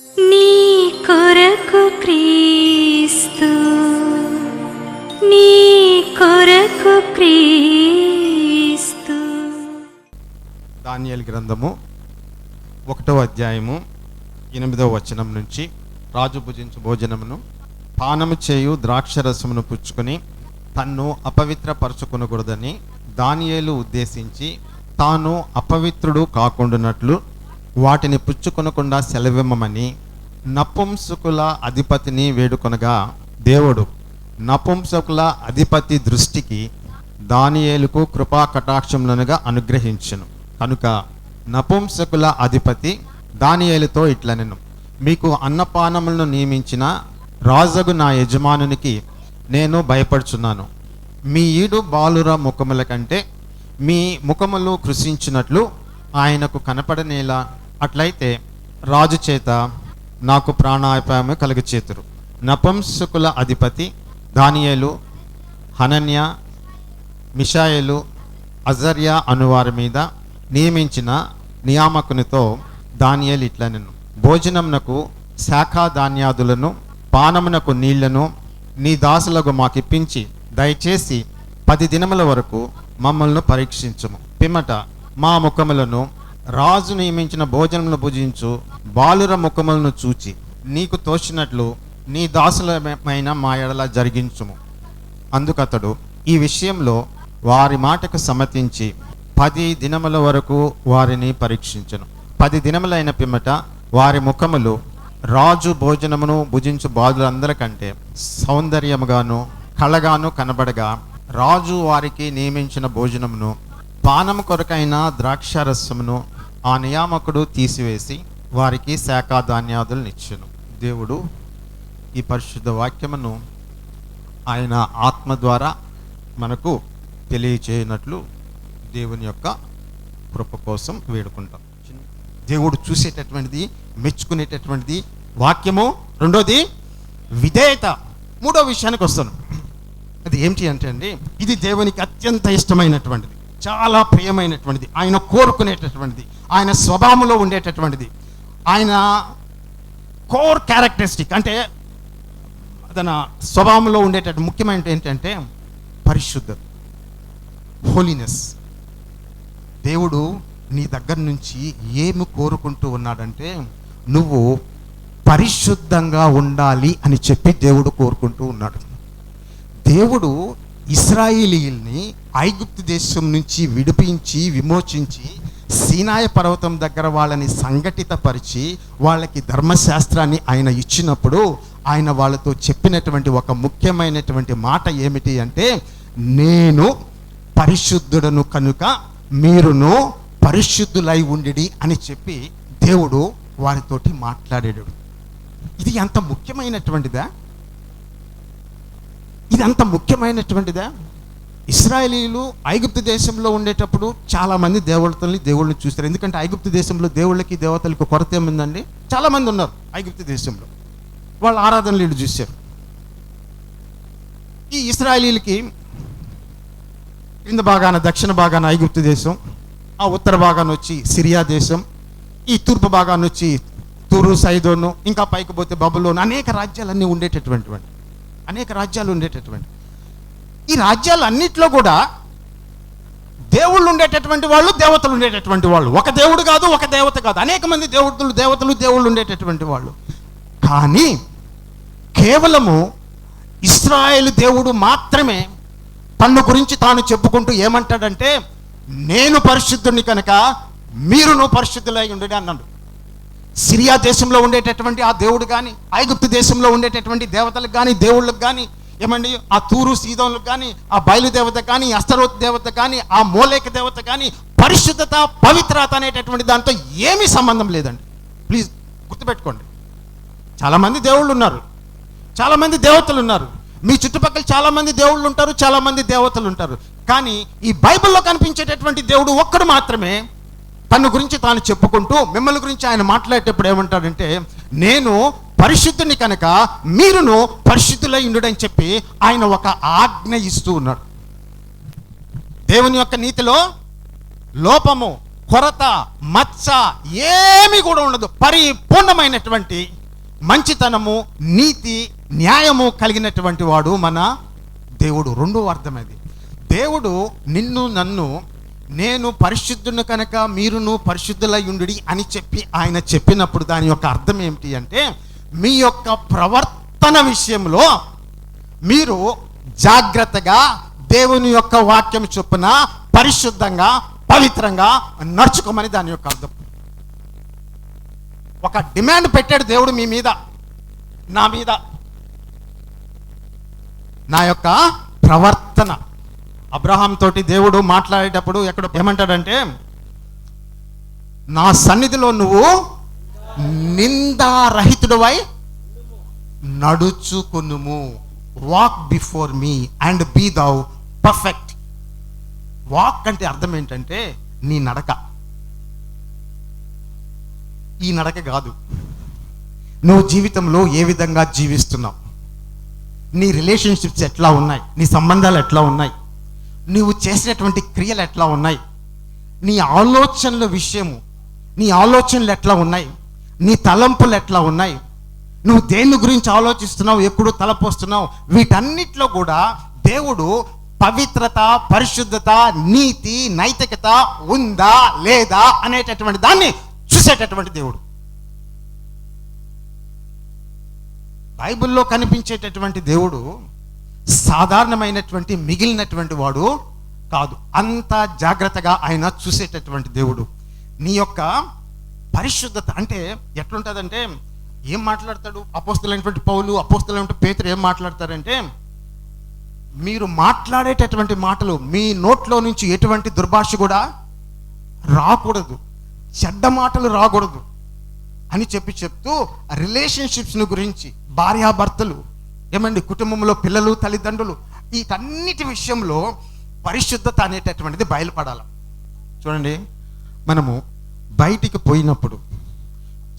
నీ కొరకు క్రీస్తు నీ కొరకు క్రీస్తు. దానియల్ గ్రంథము ఒకటో అధ్యాయము ఎనిమిదవ వచనం నుంచి రాజు భుజించు భోజనమును పానము చేయు ద్రాక్షరసమును పుచ్చుకొని తన్ను అపవిత్రపరచుకొనకూడదని దానియేలు ఉద్దేశించి తాను అపవిత్రుడు కాకుండానట్లు వాటిని పుచ్చుకొనకుండా సెలవిమ్మని నపుంసకుల అధిపతిని వేడుకొనగా దేవుడు నపుంసకుల అధిపతి దృష్టికి దానియేలుకు కృపా కటాక్షములనుగా అనుగ్రహించను. కనుక నపుంసకుల అధిపతి దానియేలుతో ఇట్లనెను. మీకు అన్నపానములను నియమించిన రాజగు నా యజమానునికి నేను భయపడుచున్నాను. మీ ఈడు బాలుర ముఖముల కంటే మీ ముఖములు కృషించినట్లు ఆయనకు కనపడనేలా అట్లయితే రాజు చేత నాకు ప్రాణాపాయము కలుగచేతురు. నపుంసకుల అధిపతి దానియేలు హనన్య మిషాయలు అజర్యా అనువారి మీద నియమించిన నియామకునితో దానియేలు ఇట్లనెను. భోజనంనకు శాఖా ధాన్యాదులను పానమునకు నీళ్ళను నీ దాసులకు మాకిప్పించి దయచేసి పది దినముల వరకు మమ్మల్ని పరీక్షించము. పిమ్మట మా ముఖములను రాజు నియమించిన భోజనమును భుజించు బాలుర ముఖములను చూచి నీకు తోచినట్లు నీ దాసులమైన మా ఎడల జరిగించుము. అందుకతడు ఈ విషయంలో వారి మాటకు సమ్మతించి పది దినముల వరకు వారిని పరీక్షించను. పది దినములైన పిమ్మట వారి ముఖములు రాజు భోజనమును భుజించు బాధులందరికంటే సౌందర్యముగాను కళగాను కనబడగా రాజు వారికి నియమించిన భోజనమును పానము కొరకైన ద్రాక్షారసమును ఆ నియామకుడు తీసివేసి వారికి శాఖా ధాన్యాదులను ఇచ్చును దేవుడు ఈ పరిశుద్ధ వాక్యమును ఆయన ఆత్మ ద్వారా మనకు తెలియచేయనట్లు దేవుని యొక్క కృప కోసం వేడుకుంటాం. దేవుడు చూసేటటువంటిది మెచ్చుకునేటటువంటిది వాక్యము. రెండోది విధేయత. మూడో విషయానికి వస్తాను. అది ఏమిటి అంటే అండి ఇది దేవునికి అత్యంత ఇష్టమైనటువంటిది. చాలా ప్రియమైనటువంటిది. ఆయన కోరుకునేటటువంటిది. ఆయన స్వభావంలో ఉండేటటువంటిది. ఆయన కోర్ క్యారెక్టరిస్టిక్ అంటే తన స్వభావంలో ఉండేటట్టు ముఖ్యమైన ఏంటంటే పరిశుద్ధత. హోలీనెస్ దేవుడు నీ దగ్గర నుంచి ఏమి కోరుకుంటూ ఉన్నాడంటే నువ్వు పరిశుద్ధంగా ఉండాలి అని చెప్పి దేవుడు కోరుకుంటూ ఉన్నాడు. దేవుడు ఇస్రాయేలీల్ని ఐగుప్తు దేశం నుంచి విడిపించి విమోచించి సీనాయ పర్వతం దగ్గర వాళ్ళని సంఘటితపరిచి వాళ్ళకి ధర్మశాస్త్రాన్ని ఆయన ఇచ్చినప్పుడు ఆయన వాళ్ళతో చెప్పినటువంటి ఒక ముఖ్యమైనటువంటి మాట ఏమిటి అంటే నేను పరిశుద్ధుడను కనుక మీరును పరిశుద్ధులై ఉండిడి అని చెప్పి దేవుడు వారితోటి మాట్లాడాడు. ఇది ఎంత ముఖ్యమైనటువంటిదా? ఇది అంత ముఖ్యమైనటువంటిదా? ఇస్రాయేలీలు ఐగుప్తు దేశంలో ఉండేటప్పుడు చాలా మంది దేవతల్ని దేవుళ్ళని చూస్తారు ఎందుకంటే ఐగుప్తు దేశంలో దేవుళ్ళకి దేవతలకు కొరత ఏముందండి? చాలా మంది ఉన్నారు ఐగుప్తు దేశంలో. వాళ్ళ ఆరాధనలు చూశారు. ఈ ఇస్రాయేలీలకి క్రింద భాగాన దక్షిణ భాగాన ఐగుప్తు దేశం ఆ ఉత్తర భాగాన వచ్చి సిరియా దేశం ఈ తూర్పు భాగాన వచ్చి తూరు సైదోను ఇంకా పైకి పోతే బబులోను అనేక రాజ్యాలన్నీ ఉండేటటువంటి అనేక రాజ్యాలు ఉండేటటువంటి. ఈ రాజ్యాలన్నిట్లో కూడా దేవుళ్ళు ఉండేటటువంటి వాళ్ళు దేవతలు ఉండేటటువంటి వాళ్ళు. ఒక దేవుడు కాదు ఒక దేవత కాదు. అనేక మంది దేవుడులు దేవతలు దేవుళ్ళు ఉండేటటువంటి వాళ్ళు. కానీ కేవలము ఇస్రాయేల్ దేవుడు మాత్రమే తన్ను గురించి తాను చెప్పుకుంటూ ఏమంటాడంటే నేను పరిశుద్ధుని కనుక మీరును పరిశుద్ధులై ఉండడి అన్నాడు. సిరియా దేశంలో ఉండేటటువంటి ఆ దేవుడు కానీ ఐగుప్తు దేశంలో ఉండేటటువంటి దేవతలకు కానీ దేవుళ్ళకి కానీ ఏమండి ఆ తూరు సీదోన్లకు కానీ ఆ బయలుదేవత కానీ అస్తరోత్ దేవత కానీ ఆ మోలేక దేవత కానీ పరిశుద్ధత పవిత్రత అనేటటువంటి దాంతో ఏమీ సంబంధం లేదండి. ప్లీజ్ గుర్తుపెట్టుకోండి. చాలామంది దేవుళ్ళు ఉన్నారు. చాలామంది దేవతలు ఉన్నారు. మీ చుట్టుపక్కల చాలామంది దేవుళ్ళు ఉంటారు చాలామంది దేవతలు ఉంటారు. కానీ ఈ బైబిల్లో కనిపించేటటువంటి దేవుడు ఒక్కడు మాత్రమే తన గురించి తాను చెప్పుకుంటూ మిమ్మల్ని గురించి ఆయన మాట్లాడేటప్పుడు ఏమంటాడంటే నేను పరిశుద్ధుని కనుక మీరును పరిశుద్ధులై ఉండుడని చెప్పి ఆయన ఒక ఆజ్ఞ ఇస్తూ ఉన్నాడు. దేవుని యొక్క నీతిలో లోపము కొరత మచ్చ ఏమీ కూడా ఉండదు. పరిపూర్ణమైనటువంటి మంచితనము నీతి న్యాయము కలిగినటువంటి వాడు మన దేవుడు. రెండో అర్థమైంది దేవుడు నిన్ను నన్ను నేను పరిశుద్ధుని కనుక మీరును పరిశుద్ధులయ్యుండు అని చెప్పి ఆయన చెప్పినప్పుడు దాని యొక్క అర్థం ఏమిటి అంటే మీ యొక్క ప్రవర్తన విషయంలో మీరు జాగ్రత్తగా దేవుని యొక్క వాక్యం చొప్పున పరిశుద్ధంగా పవిత్రంగా నడుచుకోమని దాని యొక్క అర్థం. ఒక డిమాండ్ పెట్టాడు దేవుడు మీ మీద నా మీద. నా యొక్క ప్రవర్తన. అబ్రహాం తోటి దేవుడు మాట్లాడేటప్పుడు ఎక్కడ ఏమంటాడంటే నా సన్నిధిలో నువ్వు నిందారహితుడవై నడుచుకునుము. Walk before me and be thou perfect walk అంటే అర్థం ఏంటంటే నీ నడక. ఈ నడక కాదు. నువ్వు జీవితంలో ఏ విధంగా జీవిస్తున్నావు? నీ రిలేషన్షిప్స్ ఎట్లా ఉన్నాయి? నీ సంబంధాలు ఎట్లా ఉన్నాయి? నువ్వు చేసినటువంటి క్రియలు ఎట్లా ఉన్నాయి? నీ ఆలోచనల విషయము నీ ఆలోచనలు ఎట్లా ఉన్నాయి? నీ తలంపులు ఎట్లా ఉన్నాయి? నువ్వు దేని గురించి ఆలోచిస్తున్నావు? ఎప్పుడు తలపోస్తున్నావు వీటన్నిటిలో కూడా దేవుడు పవిత్రత పరిశుద్ధత నీతి నైతికత ఉందా లేదా అనేటటువంటి దాన్ని చూసేటటువంటి దేవుడు. బైబిల్లో కనిపించేటటువంటి దేవుడు సాధారణమైనటువంటి మిగిలినటువంటి వాడు కాదు. అంత జాగ్రత్తగా ఆయన చూసేటటువంటి దేవుడు. నీ యొక్క పరిశుద్ధత అంటే ఎట్లుంటుందంటే ఏం మాట్లాడతాడు? అపోస్తులైనటువంటి పౌలు అపోస్తులైనటువంటి పేతులు ఏం మాట్లాడతారంటే మీరు మాట్లాడేటటువంటి మాటలు మీ నోట్లో నుంచి ఎటువంటి దుర్భాష కూడా రాకూడదు. చెడ్డ మాటలు రాకూడదు అని చెప్పి చెప్తూ రిలేషన్షిప్స్ను గురించి భార్యాభర్తలు ఏమండి కుటుంబంలో పిల్లలు తల్లిదండ్రులు వీటన్నిటి విషయంలో పరిశుద్ధత అనేటటువంటిది బయలుపడాలి. చూడండి మనము బయటికి పోయినప్పుడు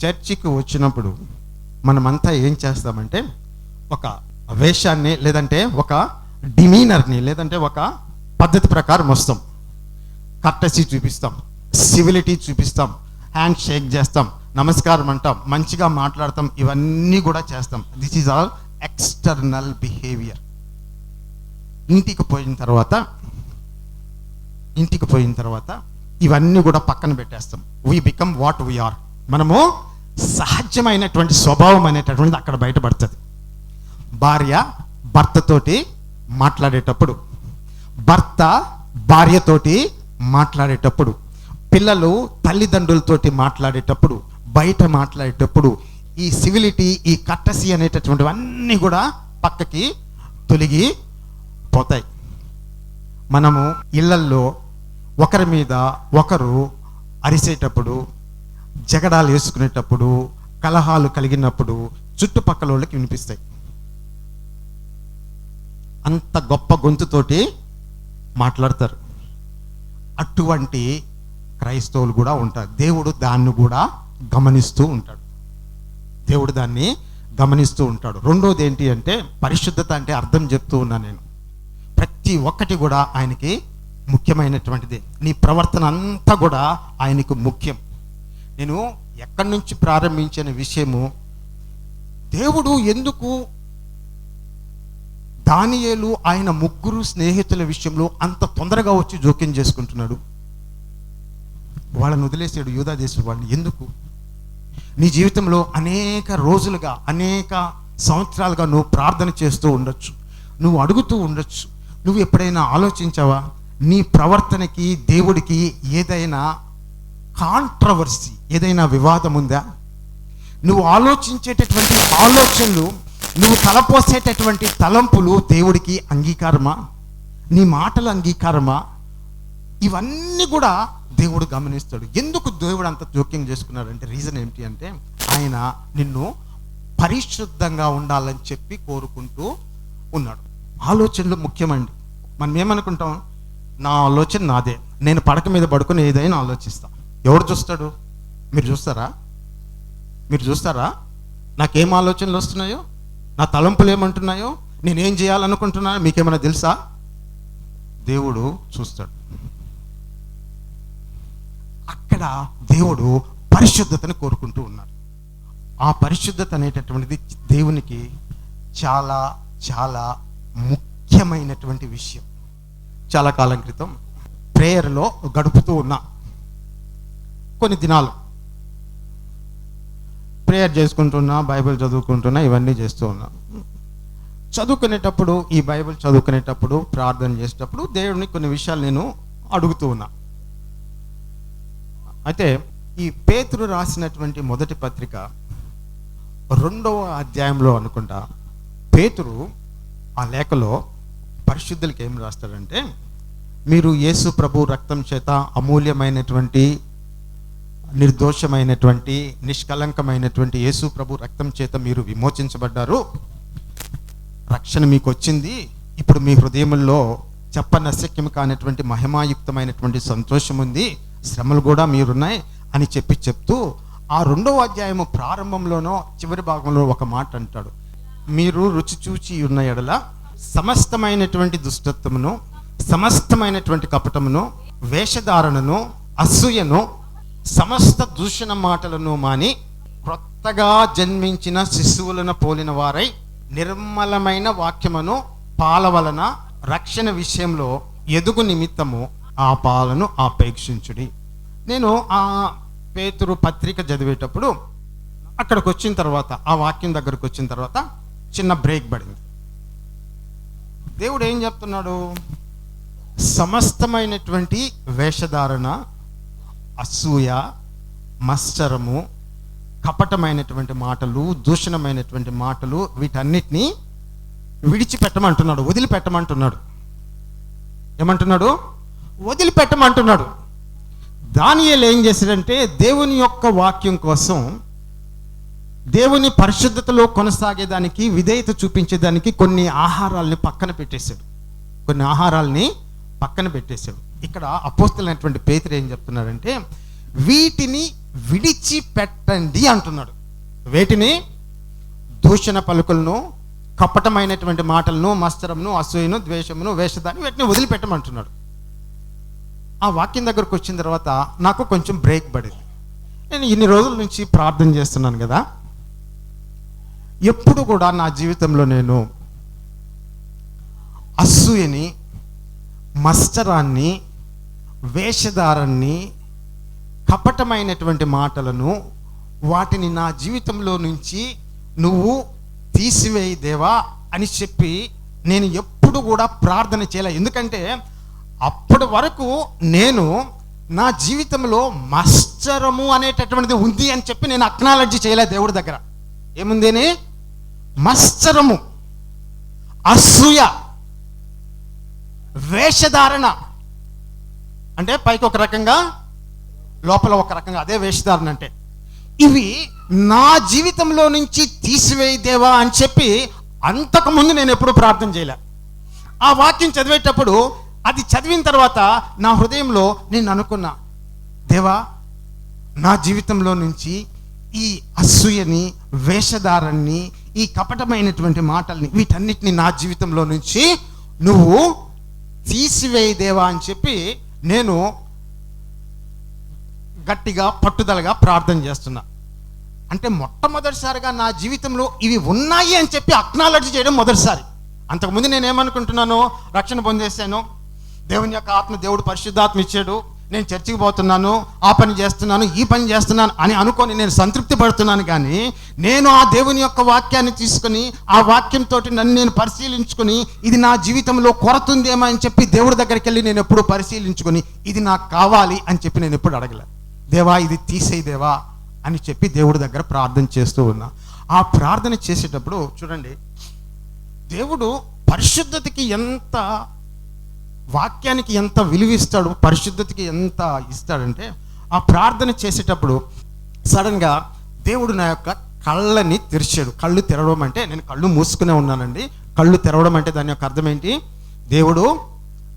చర్చికి వచ్చినప్పుడు మనమంతా ఏం చేస్తామంటే ఒక వేషాన్ని లేదంటే ఒక డిమీనర్ని లేదంటే ఒక పద్ధతి ప్రకారం వస్తాం. కట్టసి చూపిస్తాం సివిలిటీ చూపిస్తాం హ్యాండ్ షేక్ చేస్తాం నమస్కారం అంటాం మంచిగా మాట్లాడతాం ఇవన్నీ కూడా చేస్తాం. This is all external behaviour ఇంటికి పోయిన తర్వాత ఇంటికి పోయిన తర్వాత ఇవన్నీ కూడా పక్కన పెట్టేస్తాం. వీ బికమ్ వాట్ వీఆర్ మనము సహజమైనటువంటి స్వభావం అనేటటువంటిది అక్కడ బయటపడుతుంది. భార్య భర్తతోటి మాట్లాడేటప్పుడు భర్త భార్యతోటి మాట్లాడేటప్పుడు పిల్లలు తల్లిదండ్రులతోటి మాట్లాడేటప్పుడు బయట మాట్లాడేటప్పుడు ఈ సివిలిటీ ఈ కట్టసి అనేటటువంటివన్నీ కూడా పక్కకి తొలగి పోతాయి. మనము ఇళ్ళల్లో ఒకరి మీద ఒకరు అరిసేటప్పుడు జగడాలు వేసుకునేటప్పుడు కలహాలు కలిగినప్పుడు చుట్టుపక్కల వాళ్ళకి వినిపిస్తాయి. అంత గొప్ప గొంతుతోటి మాట్లాడతారు. అటువంటి క్రైస్తవులు కూడా ఉంటారు. దేవుడు దాన్ని కూడా గమనిస్తూ ఉంటాడు. దేవుడు దాన్ని గమనిస్తూ ఉంటాడు. రెండోది ఏంటి అంటే పరిశుద్ధత అంటే అర్థం చెప్తూ ఉన్నా నేను. ప్రతి ఒక్కటి కూడా ఆయనకి ముఖ్యమైనటువంటిది. నీ ప్రవర్తన అంతా కూడా ఆయనకు ముఖ్యం. నేను ఎక్కడి నుంచి ప్రారంభించిన విషయము దేవుడు ఎందుకు దానియేలు ఆయన ముగ్గురు స్నేహితుల విషయంలో అంత తొందరగా వచ్చి జోక్యం చేసుకుంటున్నాడు? వాళ్ళని వదిలేసాడు యూదా దేశం వాళ్ళని. ఎందుకు? నీ జీవితంలో అనేక రోజులుగా అనేక సంవత్సరాలుగా నువ్వు ప్రార్థన చేస్తూ ఉండొచ్చు. నువ్వు అడుగుతూ ఉండొచ్చు. నువ్వు ఎప్పుడైనా ఆలోచించావా? నీ ప్రవర్తనకి దేవుడికి ఏదైనా కాంట్రవర్సీ ఏదైనా వివాదం ఉందా? నువ్వు ఆలోచించేటటువంటి ఆలోచనలు నువ్వు తలపోసేటటువంటి తలంపులు దేవుడికి అంగీకారమా? నీ మాటల అంగీకారమా? ఇవన్నీ కూడా దేవుడు గమనిస్తాడు. ఎందుకు దేవుడు అంత జోక్యం చేసుకున్నాడంటే రీజన్ ఏంటి అంటే ఆయన నిన్ను పరిశుద్ధంగా ఉండాలని చెప్పి కోరుకుంటూ ఉన్నాడు. ఆలోచనలు ముఖ్యమండి. మనం ఏమనుకుంటాం? నా ఆలోచన నాదే. నేను పడక మీద పడుకుని ఏదైనా ఆలోచిస్తా. ఎవరు చూస్తాడు? మీరు చూస్తారా? మీరు చూస్తారా? నాకేం ఆలోచనలు వస్తున్నాయో? నా తలంపులు ఏమంటున్నాయో? నేనేం చేయాలనుకుంటున్నానో మీకేమైనా తెలుసా? దేవుడు చూస్తాడు. ఇక్కడ దేవుడు పరిశుద్ధతను కోరుకుంటూ ఉన్నాడు. ఆ పరిశుద్ధత అనేటటువంటిది దేవునికి చాలా చాలా ముఖ్యమైనటువంటి విషయం. చాలా కాలం క్రితం ప్రేయర్లో గడుపుతూ ఉన్నా కొన్ని దినాలు ప్రేయర్ చేసుకుంటున్నా బైబిల్ చదువుకుంటున్నా ఇవన్నీ చేస్తూ ఉన్నా. చదువుకునేటప్పుడు ఈ బైబిల్ చదువుకునేటప్పుడు ప్రార్థన చేసేటప్పుడు దేవుడిని కొన్ని విషయాలు నేను అడుగుతూ ఉన్నా. అయితే ఈ పేతురు రాసినటువంటి మొదటి పత్రిక రెండవ అధ్యాయంలో అనుకుంటా పేతురు ఆ లేఖలో పరిశుద్ధులకి ఏం రాస్తాడంటే మీరు యేసు ప్రభు రక్తం చేత అమూల్యమైనటువంటి నిర్దోషమైనటువంటి నిష్కలంకమైనటువంటి యేసు ప్రభు రక్తం చేత మీరు విమోచించబడ్డారు. రక్షణ మీకు వచ్చింది. ఇప్పుడు మీ హృదయముల్లో చెప్పనశక్యం కానటువంటి మహిమాయుక్తమైనటువంటి సంతోషం ఉంది శ్రమలు కూడా మీరున్నాయి అని చెప్పి చెప్తూ ఆ రెండవ అధ్యాయము ప్రారంభంలోనో చివరి భాగంలో ఒక మాట అంటాడు. మీరు రుచి చూచి ఉన్న ఎడల సమస్తమైనటువంటి దుష్టత్వమును సమస్తమైనటువంటి కపటమును వేషధారణను అసూయను సమస్త దూషణ మాటలను మాని క్రొత్తగా జన్మించిన శిశువులను పోలిన వారై నిర్మలమైన వాక్యమును పాలవలన రక్షణ విషయంలో ఎదుగు నిమిత్తము ఆ పాలను ఆపేక్షించుడి. నేను ఆ పేతురు పత్రిక చదివేటప్పుడు అక్కడికి వచ్చిన తర్వాత ఆ వాక్యం దగ్గరకు వచ్చిన తర్వాత చిన్న బ్రేక్ పడింది. దేవుడు ఏం చెప్తున్నాడు? సమస్తమైనటువంటి వేషధారణ అసూయ మత్సరము కపటమైనటువంటి మాటలు దూషణమైనటువంటి మాటలు వీటన్నిటినీ విడిచిపెట్టమంటున్నాడు వదిలిపెట్టమంటున్నాడు. ఏమంటున్నాడు? వదిలిపెట్టమంటున్నాడు. దానియలు ఏం చేశాడంటే దేవుని యొక్క వాక్యం కోసం దేవుని పరిశుద్ధతలో కొనసాగేదానికి విధేయత చూపించేదానికి కొన్ని ఆహారాల్ని పక్కన పెట్టేశాడు. కొన్ని ఆహారాల్ని పక్కన పెట్టేశాడు. ఇక్కడ అపోస్తులైనటువంటి పేతురు ఏం చెప్తున్నాడంటే వీటిని విడిచిపెట్టండి అంటున్నాడు. వేటిని? దూషణ పలుకులను కపటమైనటువంటి మాటలను మస్తరమును అసూయను ద్వేషమును వేషదాన్ని వీటిని వదిలిపెట్టమంటున్నాడు. ఆ వాక్యం దగ్గరకు వచ్చిన తర్వాత నాకు కొంచెం బ్రేక్ పడింది. నేను ఇన్ని రోజుల నుంచి ప్రార్థన చేస్తున్నాను కదా. ఎప్పుడు కూడా నా జీవితంలో నేను అసూయని మస్తరాన్ని వేషధారాన్ని కపటమైనటువంటి మాటలను వాటిని నా జీవితంలో నుంచి నువ్వు తీసివేయి దేవా అని చెప్పి నేను ఎప్పుడు కూడా ప్రార్థన చేయలే. ఎందుకంటే అప్పటి వరకు నేను నా జీవితంలో మత్సరము అనేటటువంటిది ఉంది అని చెప్పి నేను అక్నాలజీ చేయలే దేవుడి దగ్గర. ఏముంది అని మత్సరము అసూయ వేషధారణ. అంటే పైకి ఒక రకంగా లోపల ఒక రకంగా అదే వేషధారణ అంటే. ఇవి నా జీవితంలో నుంచి తీసివేయదేవా అని చెప్పి అంతకుముందు నేను ఎప్పుడూ ప్రార్థన చేయలే. ఆ వాక్యం చదివేటప్పుడు అది చదివిన తర్వాత నా హృదయంలో నేను అనుకున్నా దేవా నా జీవితంలో నుంచి ఈ అసూయని వేషధారాన్ని ఈ కపటమైనటువంటి మాటల్ని వీటన్నిటిని నా జీవితంలో నుంచి నువ్వు తీసివేయదేవా అని చెప్పి నేను గట్టిగా పట్టుదలగా ప్రార్థన చేస్తున్నా. అంటే మొట్టమొదటిసారిగా నా జీవితంలో ఇవి ఉన్నాయి అని చెప్పి అక్నాలజీ చేయడం మొదటిసారి. అంతకుముందు నేనేమనుకుంటున్నాను రక్షణ పొందేశాను దేవుని యొక్క ఆత్మ దేవుడు పరిశుద్ధాత్మ ఇచ్చాడు. నేను చర్చికి పోతున్నాను ఆ పని చేస్తున్నాను ఈ పని చేస్తున్నాను అని అనుకొని నేను సంతృప్తి పడుతున్నాను కానీ నేను ఆ దేవుని యొక్క వాక్యాన్ని తీసుకొని ఆ వాక్యంతో నన్ను నేను పరిశీలించుకొని ఇది నా జీవితంలో కొరతుందేమో అని చెప్పి దేవుడి దగ్గరికి వెళ్ళి నేను ఎప్పుడు పరిశీలించుకొని ఇది నాకు కావాలి అని చెప్పి నేను ఎప్పుడు అడగలే. దేవా ఇది తీసేయి దేవా అని చెప్పి దేవుడి దగ్గర ప్రార్థన చేస్తూ ఉన్నా. ఆ ప్రార్థన చేసేటప్పుడు చూడండి దేవుడు పరిశుద్ధతకి ఎంత వాక్యానికి ఎంత విలువిస్తాడు పరిశుద్ధతకి ఎంత ఇస్తాడంటే ఆ ప్రార్థన చేసేటప్పుడు సడన్గా దేవుడు నా యొక్క కళ్ళని తెరిచాడు. కళ్ళు తెరవడం అంటే నేను కళ్ళు మూసుకునే ఉన్నానండి. కళ్ళు తెరవడం అంటే దాని యొక్క అర్థం ఏంటి? దేవుడు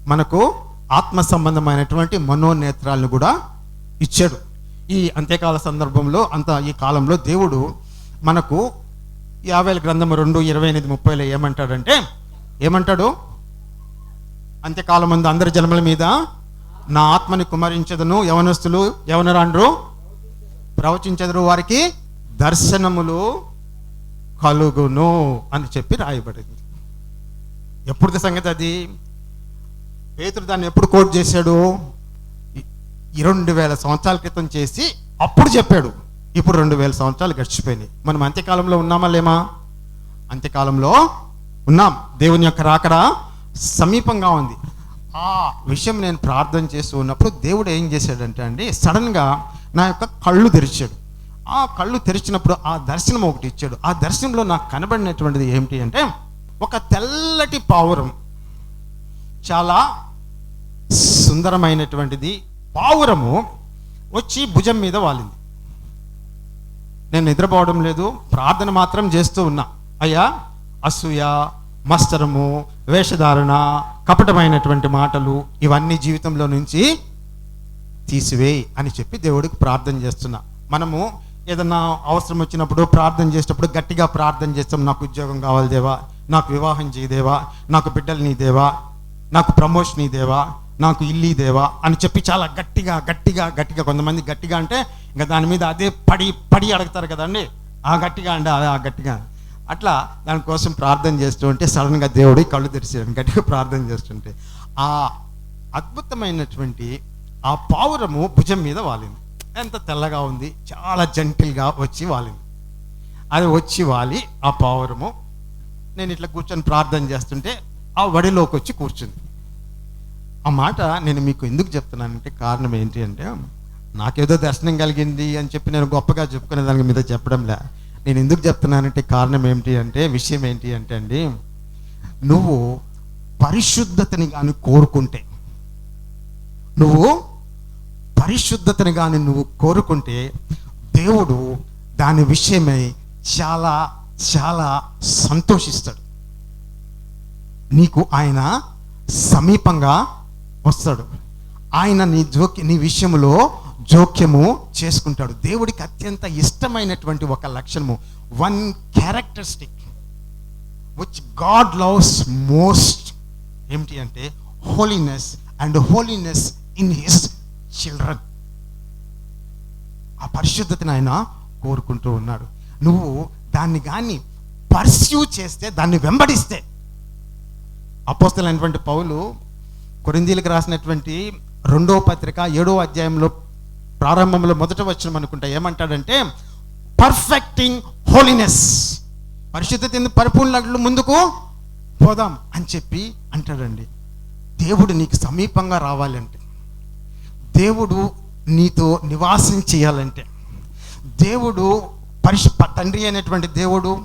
మనకు ఆత్మ సంబంధమైనటువంటి మనోనేత్రాలను కూడా ఇచ్చాడు. ఈ అంత్యకాల సందర్భంలో అంత ఈ కాలంలో దేవుడు మనకు యాభై గ్రంథం రెండు ఇరవై ఎనిమిది ముప్పైలో ఏమంటాడంటే ఏమంటాడు? అంత్యకాలం ముందు అందరి జన్మల మీద నా ఆత్మని కుమరించదును యవనస్తులు యవనరాండ్రు ప్రవచించదరు వారికి దర్శనములు కలుగును అని చెప్పి రాయబడింది. ఎప్పుడు సంగతి అది? పేతుడు దాన్ని ఎప్పుడు కోట్ చేశాడు? ఈ- రెండు వేల సంవత్సరాల క్రితం చేసి అప్పుడు చెప్పాడు. ఇప్పుడు రెండు వేల సంవత్సరాలు గడిచిపోయినాయి. మనం అంత్యకాలంలో ఉన్నామా లేమా? అంత్యకాలంలో ఉన్నాం. దేవుని యొక్క రాకడా సమీపంగా ఉంది. ఆ విషయం నేను ప్రార్థన చేస్తూ ఉన్నప్పుడు దేవుడు ఏం చేశాడంటే అండి సడన్గా నా యొక్క కళ్ళు తెరిచాడు. ఆ కళ్ళు తెరిచినప్పుడు ఆ దర్శనం ఒకటి ఇచ్చాడు. ఆ దర్శనంలో నాకు కనబడినటువంటిది ఏమిటి అంటే ఒక తెల్లటి పావురం. చాలా సుందరమైనటువంటిది పావురము వచ్చి భుజం మీద వాలింది. నేను నిద్రపోవడం లేదు ప్రార్థన మాత్రం చేస్తూ ఉన్నా. అయ్యా అసూయ మస్తరము వేషధారణ కపటమైనటువంటి మాటలు ఇవన్నీ జీవితంలో నుంచి తీసివేయి అని చెప్పి దేవుడికి ప్రార్థన చేస్తున్నా. మనము ఏదన్నా అవసరం వచ్చినప్పుడు ప్రార్థన చేసేటప్పుడు గట్టిగా ప్రార్థన చేస్తాం. నాకు ఉద్యోగం కావాలి దేవా నాకు వివాహం చేయదేవా నాకు బిడ్డలు నీ దేవా నాకు ప్రమోషన్ నీ దేవా నాకు ఇల్లి దేవా అని చెప్పి చాలా గట్టిగా గట్టిగా గట్టిగా కొంతమంది గట్టిగా అంటే ఇంకా దాని మీద అదే పడి పడి అడుగుతారు కదండి. ఆ గట్టిగా అంటే అదే ఆ గట్టిగా. అట్లా దానికోసం ప్రార్థన చేస్తూ ఉంటే సడన్గా దేవుడి కళ్ళు తెరిచాడు గట్టిగా ప్రార్థన చేస్తుంటే ఆ అద్భుతమైనటువంటి ఆ పావురము భుజం మీద వాలింది. ఎంత తెల్లగా ఉంది చాలా జంటిల్గా వచ్చి వాలింది. అది వచ్చి వాలి ఆ పావురము. నేను ఇట్లా కూర్చొని ప్రార్థన చేస్తుంటే ఆ వడిలోకి వచ్చి కూర్చుంది. ఆ మాట నేను మీకు ఎందుకు చెప్తున్నానంటే కారణం ఏంటి అంటే నాకేదో దర్శనం కలిగింది అని చెప్పి నేను గొప్పగా చెప్పుకునే దానికి మీద చెప్పడంలే. నేను ఎందుకు చెప్తున్నానంటే కారణం ఏమిటి అంటే విషయం ఏంటి అంటే అండి నువ్వు పరిశుద్ధతని కానీ కోరుకుంటే నువ్వు పరిశుద్ధతని కానీ నువ్వు కోరుకుంటే దేవుడు దాని విషయమై చాలా చాలా సంతోషిస్తాడు. నీకు ఆయన సమీపంగా వస్తాడు. ఆయన నీ జోక్య నీ విషయంలో జోక్యము చేసుకుంటాడు. దేవుడికి అత్యంత ఇష్టమైనటువంటి ఒక లక్షణము one characteristic which God loves most ఏమిటి అంటే holiness and holiness in his children ఆ పరిశుద్ధతను ఆయన కోరుకుంటూ ఉన్నాడు. నువ్వు దాన్ని కానీ పర్స్యూ చేస్తే దాన్ని వెంబడిస్తే. అపోస్తలైనటువంటి పౌలు కొరిందీలకు రాసినటువంటి రెండో పత్రిక ఏడో అధ్యాయంలో ప్రారంభంలో మొదట వచ్చిన అనుకుంటా ఏమంటాడంటే పర్ఫెక్టింగ్ హోలీనెస్ పరిశుద్ధత ఎందుకు పరిపూర్ణలు ముందుకు పోదాం అని చెప్పి అంటాడండి. దేవుడు నీకు సమీపంగా రావాలంటే దేవుడు నీతో నివాసం చేయాలంటే దేవుడు పరిశు తండ్రి అయినటువంటి దేవుడు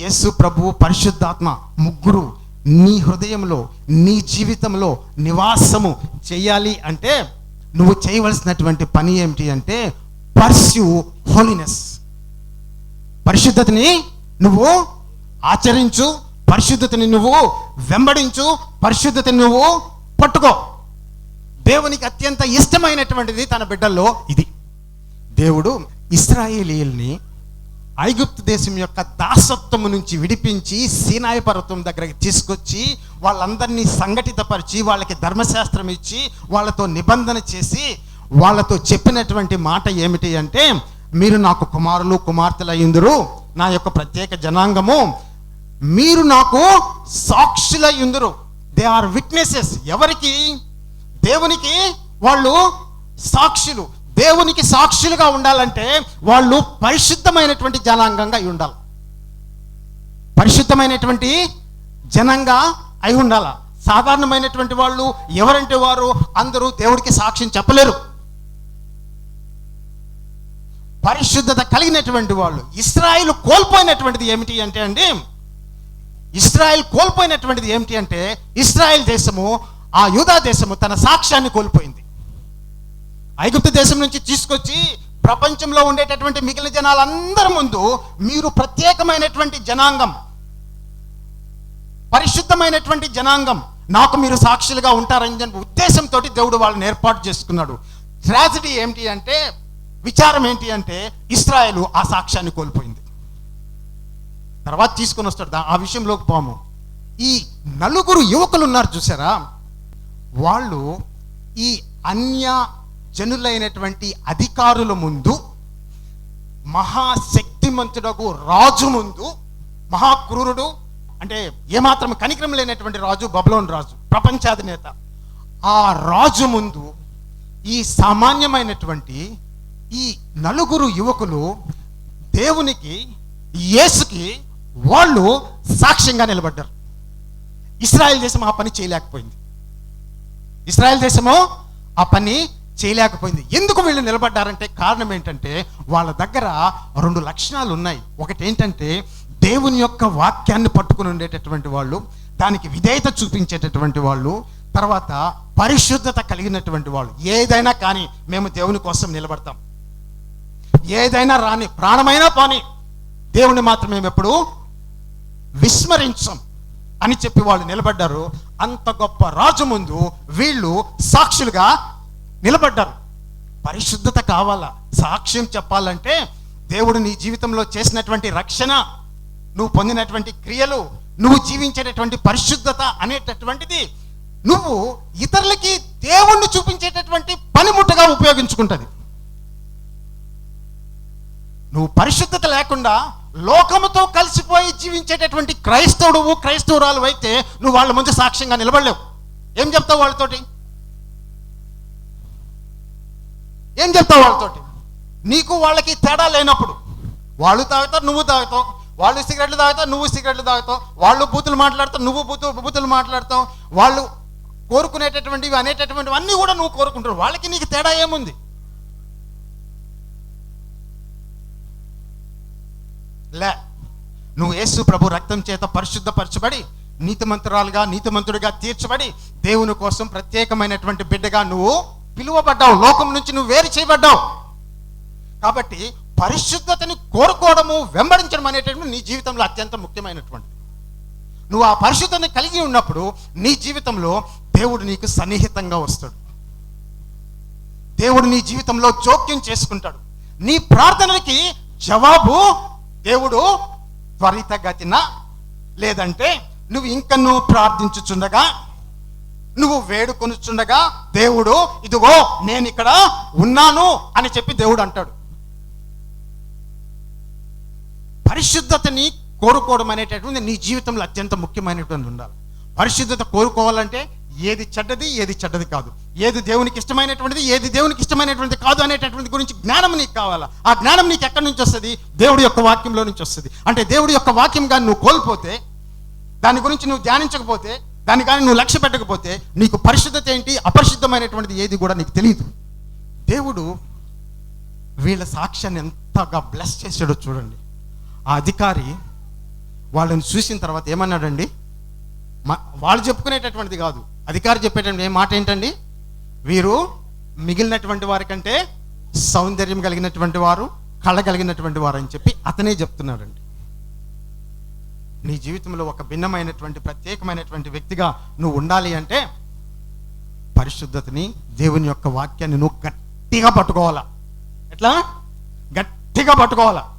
యేసు ప్రభు పరిశుద్ధాత్మ ముగ్గురు నీ హృదయంలో నీ జీవితంలో నివాసము చేయాలి అంటే నువ్వు చేయవలసినటువంటి పని ఏమిటి అంటే పర్స్యూ హోలీనెస్ పరిశుద్ధతని నువ్వు ఆచరించు పరిశుద్ధతని నువ్వు వెంబడించు పరిశుద్ధతని నువ్వు పట్టుకో. దేవునికి అత్యంత ఇష్టమైనటువంటిది తన బిడ్డల్లో ఇది. దేవుడు ఇస్రాయేలీల్ని ఐగుప్తు దేశం యొక్క దాసత్వము నుంచి విడిపించి సీనాయ పర్వతం దగ్గరికి తీసుకొచ్చి వాళ్ళందరినీ సంఘటితపరిచి వాళ్ళకి ధర్మశాస్త్రం ఇచ్చి వాళ్ళతో నిబంధన చేసి వాళ్ళతో చెప్పినటువంటి మాట ఏమిటి అంటే మీరు నాకు కుమారులు కుమార్తెలు అయ్యిందురు నా యొక్క ప్రత్యేక జనాంగము. మీరు నాకు సాక్షులయ్యుందురు దే ఆర్ విట్నెసెస్ ఎవరికి? దేవునికి వాళ్ళు సాక్షులు. దేవునికి సాక్షులుగా ఉండాలంటే వాళ్ళు పరిశుద్ధమైనటువంటి జనాంగంగా అయి ఉండాలి. పరిశుద్ధమైనటువంటి జనంగా అయి ఉండాల. సాధారణమైనటువంటి వాళ్ళు ఎవరంటే వారు అందరూ దేవుడికి సాక్ష్యం చెప్పలేరు. పరిశుద్ధత కలిగినటువంటి వాళ్ళు ఇస్రాయిల్ కోల్పోయినటువంటిది ఏమిటి అంటే అండి ఇస్రాయెల్ కోల్పోయినటువంటిది ఏమిటి అంటే ఇస్రాయెల్ దేశము ఆ యూదా దేశము తన సాక్ష్యాన్ని కోల్పోయింది. ఐగుప్తు దేశం నుంచి తీసుకొచ్చి ప్రపంచంలో ఉండేటటువంటి మిగిలిన జనాలందరి ముందు మీరు ప్రత్యేకమైనటువంటి జనాంగం పరిశుద్ధమైనటువంటి జనాంగం నాకు మీరు సాక్షులుగా ఉంటారని చెప్పి ఉద్దేశంతో దేవుడు వాళ్ళని ఏర్పాటు చేసుకున్నాడు. ట్రాజడీ ఏంటి అంటే విచారం ఏంటి అంటే ఇస్రాయలు ఆ సాక్ష్యాన్ని కోల్పోయింది. తర్వాత తీసుకొని వస్తాడు. ఆ విషయంలోకి పోము. ఈ నలుగురు యువకులు ఉన్నారు చూసారా? వాళ్ళు ఈ అన్య జనులైనటువంటి అధికారుల ముందు మహాశక్తిమంతుడకు రాజు ముందు మహాక్రూరుడు అంటే ఏమాత్రం కనికరం లేనటువంటి రాజు బబులోన్ రాజు ప్రపంచాధినేత ఆ రాజు ముందు ఈ సామాన్యమైనటువంటి ఈ నలుగురు యువకులు దేవునికి యేసుకి వాళ్ళు సాక్ష్యంగా నిలబడ్డారు. ఇస్రాయల్ దేశం ఆ పని చేయలేకపోయింది. ఇస్రాయల్ దేశము ఆ పని చేయలేకపోయింది. ఎందుకు వీళ్ళు నిలబడ్డారంటే కారణం ఏంటంటే వాళ్ళ దగ్గర రెండు లక్షణాలు ఉన్నాయి. ఒకటి ఏంటంటే దేవుని యొక్క వాక్యాన్ని పట్టుకుని ఉండేటటువంటి వాళ్ళు దానికి విధేయత చూపించేటటువంటి వాళ్ళు తర్వాత పరిశుద్ధత కలిగినటువంటి వాళ్ళు. ఏదైనా కానీ మేము దేవుని కోసం నిలబడతాం. ఏదైనా రాని ప్రాణమైనా పాని దేవుని మాత్రం మేము ఎప్పుడు విస్మరించం అని చెప్పి వాళ్ళు నిలబడ్డారు. అంత గొప్ప రాజు ముందు వీళ్ళు సాక్షులుగా నిలబడ్డారు. పరిశుద్ధత కావాలా? సాక్ష్యం చెప్పాలంటే దేవుడు నీ జీవితంలో చేసినటువంటి రక్షణ నువ్వు పొందినటువంటి క్రియలు నువ్వు జీవించేటటువంటి పరిశుద్ధత అనేటటువంటిది నువ్వు ఇతరులకి దేవుణ్ణి చూపించేటటువంటి పనిముట్టుగా ఉపయోగించుకుంటుంది. నువ్వు పరిశుద్ధత లేకుండా లోకముతో కలిసిపోయి జీవించేటటువంటి క్రైస్తవుడు క్రైస్తవురాలు అయితే నువ్వు వాళ్ళ ముందు సాక్ష్యంగా నిలబడలేవు. ఏం చెప్తావు వాళ్ళతోటి? ఏం చెప్తావు వాళ్ళతోటి? నీకు వాళ్ళకి తేడా లేనప్పుడు. వాళ్ళు తాగుతారు నువ్వు తాగుతావు. వాళ్ళు సిగరెట్లు తాగుతావు నువ్వు సిగరెట్లు తాగుతావు. వాళ్ళు బూతులు మాట్లాడతావు నువ్వు బూతు బూతులు మాట్లాడతావు. వాళ్ళు కోరుకునేటటువంటివి అనేటటువంటివి అన్నీ కూడా నువ్వు కోరుకుంటావు వాళ్ళకి నీకు తేడా ఏముంది? లే నువ్వు యేసు ప్రభు రక్తం చేత పరిశుద్ధపరచబడి నీతిమంతురాలుగా నీతిమంతుడిగా తీర్చబడి దేవుని కోసం ప్రత్యేకమైనటువంటి బిడ్డగా నువ్వు పిలువబడ్డావు లోకం నుంచి నువ్వు వేరు చేయబడ్డావు. కాబట్టి పరిశుద్ధతని కోరుకోవడము వెంబడించడం అనేటటువంటి నీ జీవితంలో అత్యంత ముఖ్యమైనటువంటి నువ్వు ఆ పరిశుద్ధతని కలిగి ఉన్నప్పుడు నీ జీవితంలో దేవుడు నీకు సన్నిహితంగా వస్తాడు. దేవుడు నీ జీవితంలో జోక్యం చేసుకుంటాడు. నీ ప్రార్థనలకి జవాబు దేవుడు త్వరితగతిన లేదంటే నువ్వు ఇంకనూ నువ్వు ప్రార్థించుచుండగా నువ్వు వేడుకొనుచుండగా దేవుడు ఇదిగో నేను ఇక్కడ ఉన్నాను అని చెప్పి దేవుడు అంటాడు. పరిశుద్ధతని కోరుకోవడం అనేటటువంటి నీ జీవితంలో అత్యంత ముఖ్యమైనటువంటి ఉండాలి. పరిశుద్ధత కోరుకోవాలంటే ఏది చెడ్డది ఏది చెడ్డది కాదు. ఏది దేవునికి ఇష్టమైనటువంటిది ఏది దేవునికి ఇష్టమైనటువంటిది కాదు అనేటటువంటి గురించి జ్ఞానం నీకు కావాలా? ఆ జ్ఞానం నీకు ఎక్కడి నుంచి వస్తుంది? దేవుడి యొక్క వాక్యంలో నుంచి వస్తుంది. అంటే దేవుడి యొక్క వాక్యం కానీ నువ్వు కోల్పోతే దాని గురించి నువ్వు ధ్యానించకపోతే దాని కానీ నువ్వు లక్ష్య పెట్టకపోతే నీకు పరిశుద్ధత ఏంటి? అపరిశుద్ధమైనటువంటిది ఏది కూడా నీకు తెలియదు దేవుడు వీళ్ళ సాక్ష్యాన్ని ఎంతగా బ్లెస్ చేశాడో చూడండి. ఆ అధికారి వాళ్ళని చూసిన తర్వాత ఏమన్నాడండి? వాళ్ళు చెప్పుకునేటటువంటిది కాదు. అధికారి చెప్పేటటువంటి ఏ మాట ఏంటండి? వీరు మిగిలినటువంటి వారి కంటే సౌందర్యం కలిగినటువంటి వారు కళ కలిగినటువంటి వారు అని చెప్పి అతనే చెప్తున్నాడండి. నీ జీవితంలో ఒక భిన్నమైనటువంటి ప్రత్యేకమైనటువంటి వ్యక్తిగా నువ్వు ఉండాలి అంటే పరిశుద్ధతని దేవుని యొక్క వాక్యాన్ని నువ్వు గట్టిగా పట్టుకోవాలా? ఎట్లా? గట్టిగా పట్టుకోవాలా?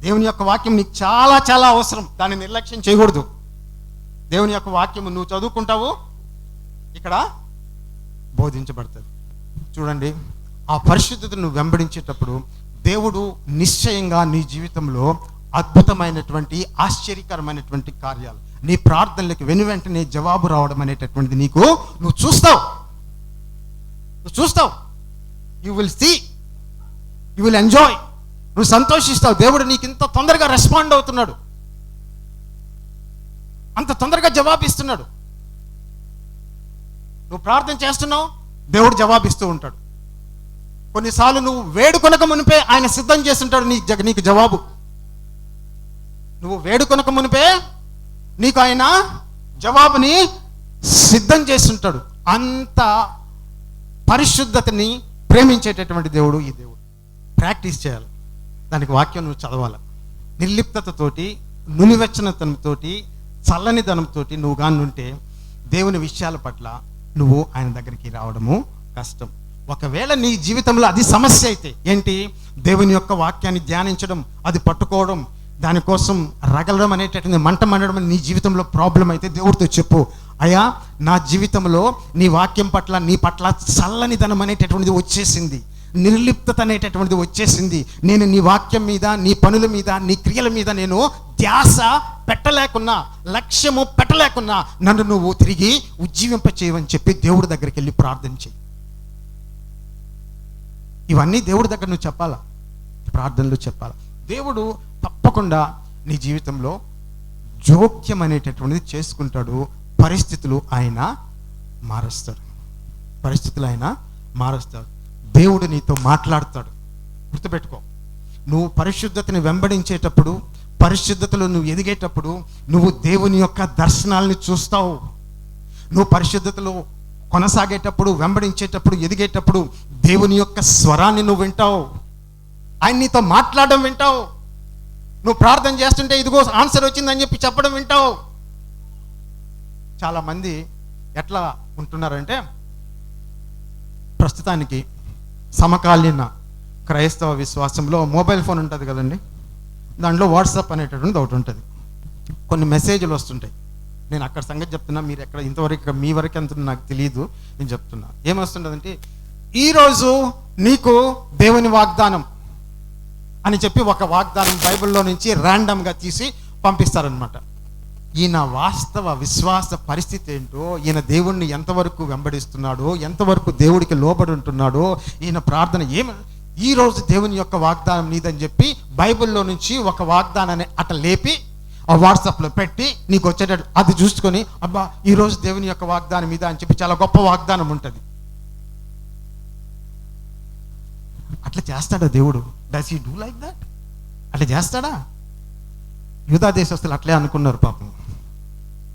దేవుని యొక్క వాక్యం నీకు చాలా చాలా అవసరం. దాన్ని నిర్లక్ష్యం చేయకూడదు. దేవుని యొక్క వాక్యం నువ్వు చదువుకుంటావు ఇక్కడ బోధించబడుతుంది. చూడండి ఆ పరిశుద్ధతను వెంబడించేటప్పుడు దేవుడు నిశ్చయంగా నీ జీవితంలో అద్భుతమైనటువంటి ఆశ్చర్యకరమైనటువంటి కార్యాలు. నీ ప్రార్థనలకు వెను వెంటనే జవాబు రావడం అనేటటువంటిది నీకు నువ్వు చూస్తావు. నువ్వు చూస్తావు. You will see you will enjoy నువ్వు సంతోషిస్తావు. దేవుడు నీకు ఇంత తొందరగా రెస్పాండ్ అవుతున్నాడు. అంత తొందరగా జవాబిస్తున్నాడు నువ్వు ప్రార్థన చేస్తున్నావు దేవుడు జవాబిస్తూ ఉంటాడు. కొన్నిసార్లు నువ్వు వేడుకొనక మునిపే ఆయన సిద్ధం చేస్తుంటాడు నీ జగ నీకు జవాబు. నువ్వు వేడుకొనక మునిపే నీకు ఆయన జవాబుని సిద్ధం చేస్తుంటాడు. అంత పరిశుద్ధతని ప్రేమించేటటువంటి దేవుడు ఈ దేవుడు. ప్రాక్టీస్ చేయాలి. దానికి వాక్యం నువ్వు చదవాలి. నిర్లిప్తతతోటి నునివెచ్చనతనంతోటి చల్లని ధనంతోటి నువ్వు కానీ ఉంటే దేవుని విషయాల పట్ల నువ్వు ఆయన దగ్గరికి రావడము కష్టం. ఒకవేళ నీ జీవితంలో అది సమస్య అయితే ఏంటి? దేవుని యొక్క వాక్యాన్ని ధ్యానించడం అది పట్టుకోవడం దానికోసం రగలడం అనేటటువంటి మంట మండడం నీ జీవితంలో ప్రాబ్లం అయితే దేవుడితో చెప్పు. అయ్యా నా జీవితంలో నీ వాక్యం పట్ల నీ పట్ల చల్లనిదనం అనేటటువంటిది వచ్చేసింది. నిర్లిప్తత అనేటటువంటిది వచ్చేసింది. నేను నీ వాక్యం మీద నీ పనుల మీద నీ క్రియల మీద నేను ధ్యాస పెట్టలేకున్నా లక్ష్యము పెట్టలేకున్నా నన్ను నువ్వు తిరిగి ఉజ్జీవింప చేయవని చెప్పి దేవుడి దగ్గరికి వెళ్ళి ప్రార్థన చేయి ఇవన్నీ దేవుడి దగ్గర నువ్వు చెప్పాలా? ప్రార్థనలు చెప్పాలా? దేవుడు తప్పకుండా నీ జీవితంలో జోక్యం అనేటటువంటిది చేసుకుంటాడు. పరిస్థితులు ఆయన మారుస్తాడు పరిస్థితులు ఆయన మారుస్తాడు దేవుడు నీతో మాట్లాడతాడు. గుర్తుపెట్టుకో. నువ్వు పరిశుద్ధతని వెంబడించేటప్పుడు పరిశుద్ధతలో నువ్వు ఎదిగేటప్పుడు నువ్వు దేవుని యొక్క దర్శనాల్ని చూస్తావు. నువ్వు పరిశుద్ధతలో కొనసాగేటప్పుడు వెంబడించేటప్పుడు ఎదిగేటప్పుడు దేవుని యొక్క స్వరాన్ని నువ్వు వింటావు. ఆయన నీతో మాట్లాడడం వింటావు. నువ్వు ప్రార్థన చేస్తుంటే ఇదిగో ఆన్సర్ వచ్చిందని చెప్పి చెప్పడం వింటావు. చాలామంది ఎట్లా ఉంటున్నారంటే ప్రస్తుతానికి సమకాలీన క్రైస్తవ విశ్వాసంలో మొబైల్ ఫోన్ ఉంటుంది కదండి దాంట్లో వాట్సాప్ అనేటటువంటి ఒకటి ఉంటుంది. కొన్ని మెసేజ్లు వస్తుంటాయి. నేను అక్కడ సంగతి చెప్తున్నా మీరు ఎక్కడ ఇంతవరకు మీ వరకు ఎంత నాకు తెలియదు నేను చెప్తున్నా. ఏమొస్తుంటుందంటే ఈరోజు నీకు దేవుని వాగ్దానం అని చెప్పి ఒక వాగ్దానం బైబిల్లో నుంచి ర్యాండమ్గా తీసి పంపిస్తారనమాట ఈయన వాస్తవ విశ్వాస పరిస్థితి ఏంటో ఈయన దేవుణ్ణి ఎంతవరకు వెంబడిస్తున్నాడో ఎంతవరకు దేవుడికి లోబడి ఉంటున్నాడో ఈయన ప్రార్థన ఏమి ఈ రోజు దేవుని యొక్క వాగ్దానం నీదని చెప్పి బైబిల్లో నుంచి ఒక వాగ్దానాన్ని అట లేపి ఆ వాట్సాప్లో పెట్టి నీకు వచ్చేటట్టు అది చూసుకొని అబ్బా ఈరోజు దేవుని యొక్క వాగ్దానం మీద అని చెప్పి చాలా గొప్ప వాగ్దానం ఉంటుంది. అట్లా చేస్తాడా దేవుడు? Does he do like that అట్లా చేస్తాడా? యూదా దేశస్తులు అట్లే అనుకున్నారు పాపం.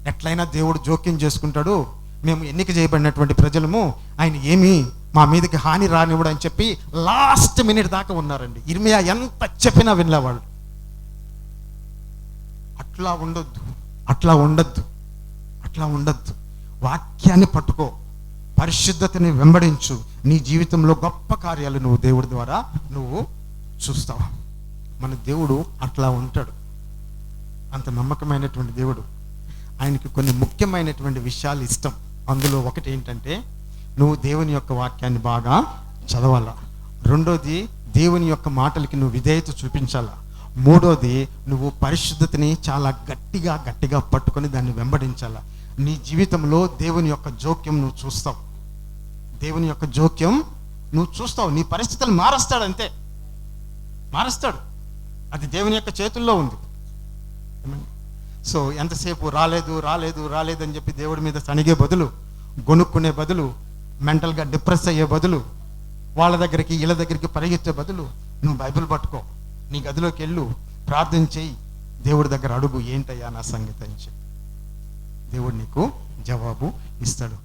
ఎట్లయినా దేవుడు జోక్యం చేసుకుంటాడు. మేము ఎన్నిక చేయబడినటువంటి ప్రజలము ఆయన ఏమి మా మీదకి హాని రానివ్వడు అని చెప్పి లాస్ట్ మినిట్ దాకా ఉన్నారండి. ఇర్మియా ఎంత చెప్పినా వినలేవాళ్ళు అట్లా ఉండొద్దు. అట్లా ఉండొద్దు. అట్లా ఉండొద్దు. వాక్యాన్ని పట్టుకో. పరిశుద్ధతని వెంబడించు. నీ జీవితంలో గొప్ప కార్యాలు నువ్వు దేవుడి ద్వారా నువ్వు చూస్తావు. మన దేవుడు అట్లా ఉంటాడు. అంత నమ్మకమైనటువంటి దేవుడు. ఆయనకి కొన్ని ముఖ్యమైనటువంటి విషయాలు ఇష్టం. అందులో ఒకటి ఏంటంటే నువ్వు దేవుని యొక్క వాక్యాన్ని బాగా చదవాలా. రెండోది దేవుని యొక్క మాటలకి నువ్వు విధేయత చూపించాలా. మూడోది నువ్వు పరిశుద్ధతని చాలా గట్టిగా గట్టిగా పట్టుకొని దాన్ని వెంబడించాలా. నీ జీవితంలో దేవుని యొక్క జోక్యం నువ్వు చూస్తావు. దేవుని యొక్క జోక్యం నువ్వు చూస్తావు నీ పరిస్థితులు మారుస్తాడు అంతే మారుస్తాడు. అది దేవుని యొక్క చేతుల్లో ఉంది. సో ఎంతసేపు రాలేదు రాలేదు రాలేదు అని చెప్పి దేవుడి మీద సణిగే బదులు గొనుక్కునే బదులు మెంటల్గా డిప్రెస్ అయ్యే బదులు వాళ్ళ దగ్గరికి వీళ్ళ దగ్గరికి పరిగెత్తే బదులు నువ్వు బైబిల్ పట్టుకో నీ గదిలోకి వెళ్ళు ప్రార్థన చేయి దేవుడి దగ్గర అడుగు ఏంటయ్యా నా సంగతి అని చెప్పి దేవుడు నీకు జవాబు ఇస్తాడు.